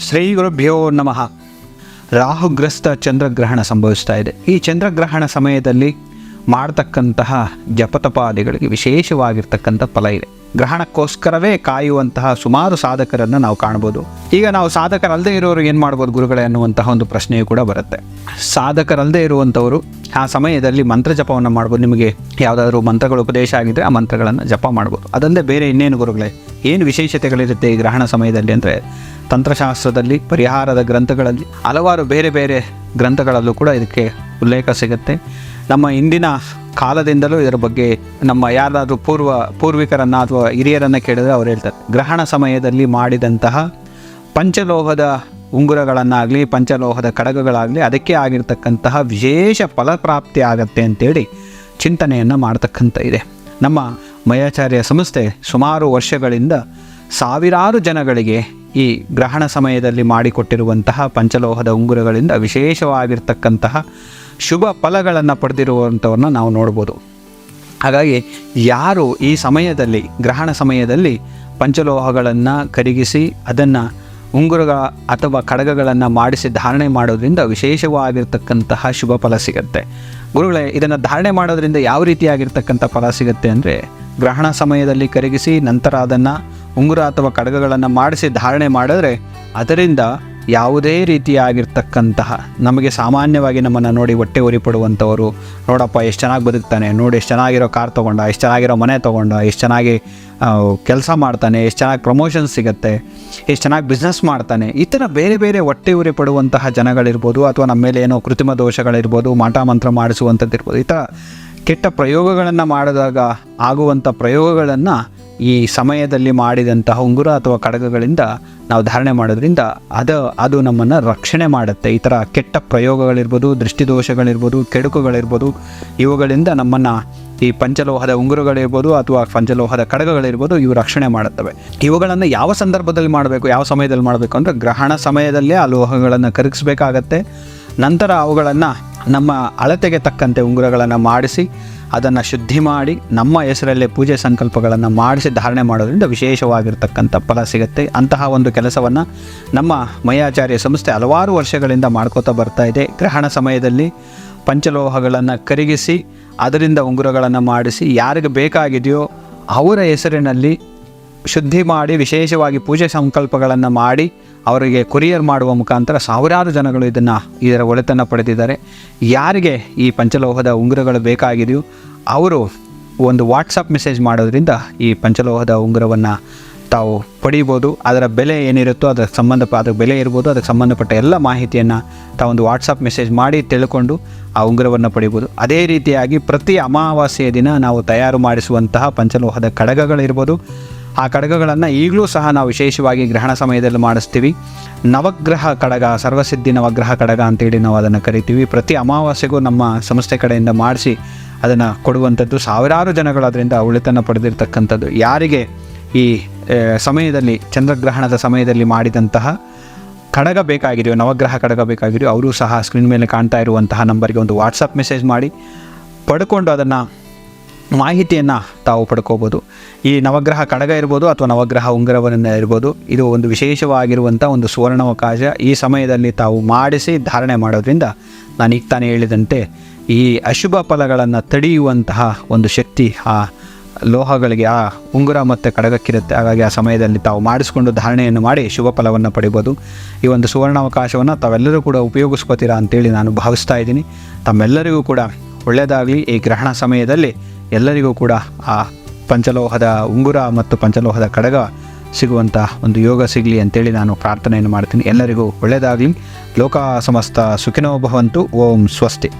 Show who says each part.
Speaker 1: ಶ್ರೀ ಗುರುಭ್ಯೋ ನಮಃ. ರಾಹುಗ್ರಸ್ತ ಚಂದ್ರಗ್ರಹಣ ಸಂಭವಿಸ್ತಾ ಇದೆ. ಈ ಚಂದ್ರಗ್ರಹಣ ಸಮಯದಲ್ಲಿ ಮಾಡತಕ್ಕಂತಹ ಜಪತಪಾದಿಗಳಿಗೆ ವಿಶೇಷವಾಗಿರ್ತಕ್ಕಂಥ ಫಲ ಇದೆ. ಗ್ರಹಣಕ್ಕೋಸ್ಕರವೇ ಕಾಯುವಂತಹ ಸುಮಾರು ಸಾಧಕರನ್ನು ನಾವು ಕಾಣ್ಬೋದು. ಈಗ ನಾವು ಸಾಧಕರಲ್ಲದೆ ಇರೋರು ಏನು ಮಾಡ್ಬೋದು ಗುರುಗಳೇ ಅನ್ನುವಂತಹ ಒಂದು ಪ್ರಶ್ನೆಯೂ ಕೂಡ ಬರುತ್ತೆ. ಸಾಧಕರಲ್ಲದೆ ಇರುವಂಥವರು ಆ ಸಮಯದಲ್ಲಿ ಮಂತ್ರ ಜಪವನ್ನು ಮಾಡ್ಬೋದು. ನಿಮಗೆ ಯಾವುದಾದ್ರೂ ಮಂತ್ರಗಳು ಉಪದೇಶ ಆಗಿದ್ದರೆ ಆ ಮಂತ್ರಗಳನ್ನು ಜಪ ಮಾಡ್ಬೋದು. ಅದಲ್ಲದೆ ಬೇರೆ ಇನ್ನೇನು ಗುರುಗಳೇ, ಏನು ವಿಶೇಷತೆಗಳಿರುತ್ತೆ ಈ ಗ್ರಹಣ ಸಮಯದಲ್ಲಿ ಅಂದರೆ ತಂತ್ರಶಾಸ್ತ್ರದಲ್ಲಿ, ಪರಿಹಾರದ ಗ್ರಂಥಗಳಲ್ಲಿ, ಹಲವಾರು ಬೇರೆ ಬೇರೆ ಗ್ರಂಥಗಳಲ್ಲೂ ಕೂಡ ಇದಕ್ಕೆ ಉಲ್ಲೇಖ ಸಿಗುತ್ತೆ. ನಮ್ಮ ಇಂದಿನ ಕಾಲದಿಂದಲೂ ಇದರ ಬಗ್ಗೆ ನಮ್ಮ ಯಾರಾದರೂ ಪೂರ್ವ ಪೂರ್ವಿಕರನ್ನು ಅಥವಾ ಹಿರಿಯರನ್ನು ಕೇಳಿದ್ರೆ ಅವ್ರು ಹೇಳ್ತಾರೆ. ಗ್ರಹಣ ಸಮಯದಲ್ಲಿ ಮಾಡಿದಂತಹ ಪಂಚಲೋಹದ ಉಂಗುರಗಳನ್ನಾಗಲಿ, ಪಂಚಲೋಹದ ಕಡಗಗಳಾಗಲಿ ಅದಕ್ಕೆ ಆಗಿರ್ತಕ್ಕಂತಹ ವಿಶೇಷ ಫಲಪ್ರಾಪ್ತಿ ಆಗತ್ತೆ ಅಂತೇಳಿ ಚಿಂತನೆಯನ್ನು ಮಾಡ್ತಕ್ಕಂಥ ಇದೆ. ನಮ್ಮ ಮಯಾಚಾರ್ಯ ಸಂಸ್ಥೆ ಸುಮಾರು ವರ್ಷಗಳಿಂದ ಸಾವಿರಾರು ಜನಗಳಿಗೆ ಈ ಗ್ರಹಣ ಸಮಯದಲ್ಲಿ ಮಾಡಿಕೊಟ್ಟಿರುವಂತಹ ಪಂಚಲೋಹದ ಉಂಗುರಗಳಿಂದ ವಿಶೇಷವಾಗಿರ್ತಕ್ಕಂತಹ ಶುಭ ಫಲಗಳನ್ನು ಪಡೆದಿರುವಂಥವ್ರನ್ನ ನಾವು ನೋಡ್ಬೋದು. ಹಾಗಾಗಿ ಯಾರು ಈ ಸಮಯದಲ್ಲಿ, ಗ್ರಹಣ ಸಮಯದಲ್ಲಿ ಪಂಚಲೋಹಗಳನ್ನು ಕರಗಿಸಿ ಅದನ್ನು ಉಂಗುರಗಳ ಅಥವಾ ಕಡಗಗಳನ್ನು ಮಾಡಿಸಿ ಧಾರಣೆ ಮಾಡೋದ್ರಿಂದ ವಿಶೇಷವಾಗಿರ್ತಕ್ಕಂತಹ ಶುಭ ಫಲ ಸಿಗುತ್ತೆ. ಗುರುಗಳೇ, ಇದನ್ನು ಧಾರಣೆ ಮಾಡೋದ್ರಿಂದ ಯಾವ ರೀತಿಯಾಗಿರ್ತಕ್ಕಂಥ ಫಲ ಸಿಗುತ್ತೆ ಅಂದರೆ, ಗ್ರಹಣ ಸಮಯದಲ್ಲಿ ಕರಗಿಸಿ ನಂತರ ಅದನ್ನು ಉಂಗುರ ಅಥವಾ ಕಡಗಗಳನ್ನು ಮಾಡಿಸಿ ಧಾರಣೆ ಮಾಡಿದ್ರೆ, ಅದರಿಂದ ಯಾವುದೇ ರೀತಿಯಾಗಿರ್ತಕ್ಕಂತಹ ನಮಗೆ ಸಾಮಾನ್ಯವಾಗಿ ನಮ್ಮನ್ನು ನೋಡಿ ಹೊಟ್ಟೆ ಉರಿ ಪಡುವಂಥವರು ನೋಡಪ್ಪ ಎಷ್ಟು ಚೆನ್ನಾಗಿ ಬದುಕ್ತಾನೆ, ನೋಡಿ ಎಷ್ಟು ಚೆನ್ನಾಗಿರೋ ಕಾರ್ ತೊಗೊಂಡ, ಎಷ್ಟು ಚೆನ್ನಾಗಿರೋ ಮನೆ ತೊಗೊಂಡ, ಎಷ್ಟು ಚೆನ್ನಾಗಿ ಕೆಲಸ ಮಾಡ್ತಾನೆ, ಎಷ್ಟು ಚೆನ್ನಾಗಿ ಪ್ರಮೋಷನ್ ಸಿಗುತ್ತೆ, ಎಷ್ಟು ಚೆನ್ನಾಗಿ ಬಿಸ್ನೆಸ್ ಮಾಡ್ತಾನೆ, ಈ ಥರ ಬೇರೆ ಬೇರೆ ಹೊಟ್ಟೆ ಉರಿ ಪಡುವಂತಹ ಜನಗಳಿರ್ಬೋದು ಅಥವಾ ನಮ್ಮ ಮೇಲೆ ಏನೋ ಕೃತ್ರಿಮ ದೋಷಗಳಿರ್ಬೋದು, ಮಾಟ ಮಂತ್ರ ಮಾಡಿಸುವಂಥದ್ದು ಇರ್ಬೋದು ಈ ಥರ ಕೆಟ್ಟ ಪ್ರಯೋಗಗಳನ್ನು ಮಾಡಿದಾಗ ಆಗುವಂಥ ಪ್ರಯೋಗಗಳನ್ನು ಈ ಸಮಯದಲ್ಲಿ ಮಾಡಿದಂತಹ ಉಂಗುರ ಅಥವಾ ಕಡಗಗಳಿಂದ ನಾವು ಧಾರಣೆ ಮಾಡೋದ್ರಿಂದ ಅದು ಅದು ನಮ್ಮನ್ನು ರಕ್ಷಣೆ ಮಾಡುತ್ತೆ. ಈ ಥರ ಕೆಟ್ಟ ಪ್ರಯೋಗಗಳಿರ್ಬೋದು, ದೃಷ್ಟಿದೋಷಗಳಿರ್ಬೋದು, ಕೆಡುಕುಗಳಿರ್ಬೋದು, ಇವುಗಳಿಂದ ನಮ್ಮನ್ನು ಈ ಪಂಚಲೋಹದ ಉಂಗುರಗಳಿರ್ಬೋದು ಅಥವಾ ಪಂಚಲೋಹದ ಕಡಗಗಳಿರ್ಬೋದು ಇವು ರಕ್ಷಣೆ ಮಾಡುತ್ತವೆ. ಇವುಗಳನ್ನು ಯಾವ ಸಂದರ್ಭದಲ್ಲಿ ಮಾಡಬೇಕು, ಯಾವ ಸಮಯದಲ್ಲಿ ಮಾಡಬೇಕು ಅಂದರೆ ಗ್ರಹಣ ಸಮಯದಲ್ಲೇ ಆ ಲೋಹಗಳನ್ನು ಕರಗಿಸಬೇಕಾಗತ್ತೆ. ನಂತರ ಅವುಗಳನ್ನು ನಮ್ಮ ಅಳತೆಗೆ ತಕ್ಕಂತೆ ಉಂಗುರಗಳನ್ನು ಮಾಡಿಸಿ ಅದನ್ನು ಶುದ್ಧಿ ಮಾಡಿ ನಮ್ಮ ಹೆಸರಲ್ಲೇ ಪೂಜೆ ಸಂಕಲ್ಪಗಳನ್ನು ಮಾಡಿಸಿ ಧಾರಣೆ ಮಾಡೋದ್ರಿಂದ ವಿಶೇಷವಾಗಿರ್ತಕ್ಕಂಥ ಫಲ ಸಿಗುತ್ತೆ. ಅಂತಹ ಒಂದು ಕೆಲಸವನ್ನು ನಮ್ಮ ಮಯಾಚಾರ್ಯ ಸಂಸ್ಥೆ ಹಲವಾರು ವರ್ಷಗಳಿಂದ ಮಾಡ್ಕೋತಾ ಬರ್ತಾ ಇದೆ. ಗ್ರಹಣ ಸಮಯದಲ್ಲಿ ಪಂಚಲೋಹಗಳನ್ನು ಕರಗಿಸಿ, ಅದರಿಂದ ಉಂಗುರಗಳನ್ನು ಮಾಡಿಸಿ, ಯಾರಿಗೆ ಬೇಕಾಗಿದೆಯೋ ಅವರ ಹೆಸರಿನಲ್ಲಿ ಶುದ್ಧಿ ಮಾಡಿ, ವಿಶೇಷವಾಗಿ ಪೂಜೆ ಸಂಕಲ್ಪಗಳನ್ನು ಮಾಡಿ, ಅವರಿಗೆ ಕೊರಿಯರ್ ಮಾಡುವ ಮುಖಾಂತರ ಸಾವಿರಾರು ಜನಗಳು ಇದನ್ನು, ಇದರ ಒಳಿತನ್ನು ಪಡೆದಿದ್ದಾರೆ. ಯಾರಿಗೆ ಈ ಪಂಚಲೋಹದ ಉಂಗುರಗಳು ಬೇಕಾಗಿದೆಯೋ, ಅವರು ಒಂದು ವಾಟ್ಸಪ್ ಮೆಸೇಜ್ ಮಾಡೋದ್ರಿಂದ ಈ ಪಂಚಲೋಹದ ಉಂಗುರವನ್ನು ತಾವು ಪಡೀಬೋದು. ಅದರ ಬೆಲೆ ಏನಿರುತ್ತೋ ಅದಕ್ಕೆ ಸಂಬಂಧ ಅದಕ್ಕೆ ಬೆಲೆ ಇರ್ಬೋದು, ಅದಕ್ಕೆ ಸಂಬಂಧಪಟ್ಟ ಎಲ್ಲ ಮಾಹಿತಿಯನ್ನು ತಾವೊಂದು ವಾಟ್ಸಪ್ ಮೆಸೇಜ್ ಮಾಡಿ ತಿಳ್ಕೊಂಡು ಆ ಉಂಗುರವನ್ನು ಪಡಿಬೋದು. ಅದೇ ರೀತಿಯಾಗಿ ಪ್ರತಿ ಅಮಾವಾಸ್ಯೆಯ ದಿನ ನಾವು ತಯಾರು ಮಾಡಿಸುವಂತಹ ಪಂಚಲೋಹದ ಕಡಗಗಳಿರ್ಬೋದು. ಆ ಕಡಗಗಳನ್ನು ಈಗಲೂ ಸಹ ನಾವು ವಿಶೇಷವಾಗಿ ಗ್ರಹಣ ಸಮಯದಲ್ಲಿ ಮಾಡಿಸ್ತೀವಿ. ನವಗ್ರಹ ಕಡಗ, ಸರ್ವಸಿದ್ಧಿ ನವಗ್ರಹ ಕಡಗ ಅಂತೇಳಿ ನಾವು ಅದನ್ನು ಕರಿತೀವಿ. ಪ್ರತಿ ಅಮಾವಾಸ್ಯೆಗೂ ನಮ್ಮ ಸಂಸ್ಥೆ ಕಡೆಯಿಂದ ಮಾಡಿಸಿ ಅದನ್ನು ಕೊಡುವಂಥದ್ದು ಸಾವಿರಾರು ಜನಗಳು ಅದರಿಂದ ಉಳಿತನ್ನು ಪಡೆದಿರ್ತಕ್ಕಂಥದ್ದು. ಯಾರಿಗೆ ಈ ಸಮಯದಲ್ಲಿ, ಚಂದ್ರಗ್ರಹಣದ ಸಮಯದಲ್ಲಿ ಮಾಡಿದಂತಹ ಕಡಗ ಬೇಕಾಗಿದೆಯೋ, ನವಗ್ರಹ ಕಡಗ ಬೇಕಾಗಿದೆಯೋ, ಅವರು ಸಹ ಸ್ಕ್ರೀನ್ ಮೇಲೆ ಕಾಣ್ತಾ ಇರುವಂತಹ ನಂಬರ್ಗೆ ಒಂದು ವಾಟ್ಸಪ್ ಮೆಸೇಜ್ ಮಾಡಿ, ಪಡ್ಕೊಂಡು ಅದನ್ನು ಮಾಹಿತಿಯನ್ನು ತಾವು ಪಡ್ಕೋಬೋದು. ಈ ನವಗ್ರಹ ಕಡಗ ಇರ್ಬೋದು ಅಥವಾ ನವಗ್ರಹ ಉಂಗುರವನ್ನು ಇರ್ಬೋದು. ಇದು ಒಂದು ವಿಶೇಷವಾಗಿರುವಂಥ ಒಂದು ಸುವರ್ಣಾವಕಾಶ ಈ ಸಮಯದಲ್ಲಿ ತಾವು ಮಾಡಿಸಿ ಧಾರಣೆ ಮಾಡೋದ್ರಿಂದ ನಾನು ಈಗ ತಾನೇ ಹೇಳಿದಂತೆ ಈ ಅಶುಭ ಫಲಗಳನ್ನು ತಡೆಯುವಂತಹ ಒಂದು ಶಕ್ತಿ ಆ ಲೋಹಗಳಿಗೆ, ಆ ಉಂಗುರ ಮತ್ತು ಕಡಗಕ್ಕಿರುತ್ತೆ. ಹಾಗಾಗಿ ಆ ಸಮಯದಲ್ಲಿ ತಾವು ಮಾಡಿಸಿಕೊಂಡು ಧಾರಣೆಯನ್ನು ಮಾಡಿ ಶುಭ ಫಲವನ್ನು ಪಡಿಬೋದು. ಈ ಒಂದು ಸುವರ್ಣಾವಕಾಶವನ್ನು ತಾವೆಲ್ಲರೂ ಕೂಡ ಉಪಯೋಗಿಸ್ಕೋತೀರಾ ಅಂತೇಳಿ ನಾನು ಭಾವಿಸ್ತಾ ಇದ್ದೀನಿ. ತಮ್ಮೆಲ್ಲರಿಗೂ ಕೂಡ ಒಳ್ಳೆಯದಾಗಲಿ. ಈ ಗ್ರಹಣ ಸಮಯದಲ್ಲಿ ಎಲ್ಲರಿಗೂ ಕೂಡ ಆ ಪಂಚಲೋಹದ ಉಂಗುರ ಮತ್ತು ಪಂಚಲೋಹದ ಕಡಗ ಸಿಗುವಂಥ ಒಂದು ಯೋಗ ಸಿಗಲಿ ಅಂತೇಳಿ ನಾನು ಪ್ರಾರ್ಥನೆಯನ್ನು ಮಾಡ್ತೀನಿ. ಎಲ್ಲರಿಗೂ ಒಳ್ಳೆಯದಾಗಲಿ. ಲೋಕ ಸಮಸ್ತ ಸುಖಿನೋ ಭವಂತು. ಓಂ ಸ್ವಸ್ತಿ.